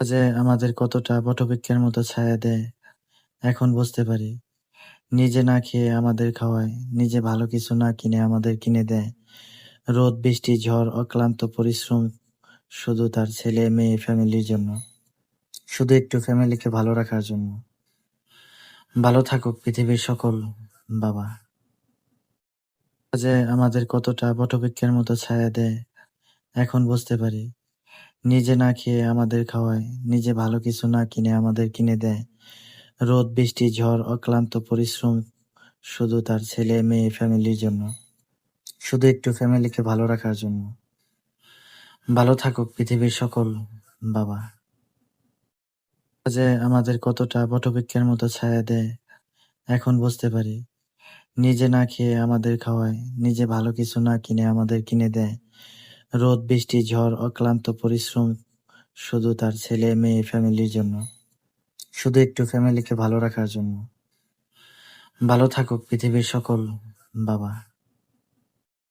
যে আমাদের কতটা বটবৃক্ষের মতো ছায়া দেয়, এখন বুঝতে পারি। নিজে না খেয়ে আমাদের খাওয়ায়, নিজে ভালো কিছু না কিনে আমাদের কিনে দেয়। রোদ, বৃষ্টি, ঝড়, অক্লান্ত পরিশ্রম শুধু তার ছেলে, মেয়ে, ফ্যামিলির জন্য। শুধু একটু ফ্যামিলিকে ভালো রাখার জন্য। ভালো থাকুক পৃথিবীর সকল বাবা। যে আমাদের কতটা বটবৃক্ষের মতো ছায়া দেয়, এখন বুঝতে পারি। নিজে না খেয়ে আমাদের খাওয়ায়, নিজে ভালো কিছু না কিনে আমাদের কিনে দেয়। রোদ, বৃষ্টি, ঝড়, অক্লান্ত পরিশ্রম শুধু তার ছেলে, মেয়ে, ফ্যামিলির জন্য। শুধু একটু ফ্যামিলিকে ভালো রাখার জন্য। ভালো থাকুক পৃথিবীর সকল বাবা। যে আমাদের কতটা বটবৃক্ষের মতো ছায়া দেয়, এখন বুঝতে পারি। নিজে না খেয়ে আমাদের খাওয়ায়, নিজে ভালো কিছু না কিনে আমাদের কিনে দেয়। রোদ, বৃষ্টি, ঝড়, অক্লান্ত পরিশ্রম শুধু তার ছেলে, মেয়ে ফ্যামিলির জন্য। শুধু একটু ফ্যামিলিকে ভালো রাখার জন্য। ভালো থাকুক পৃথিবীর সকল বাবা।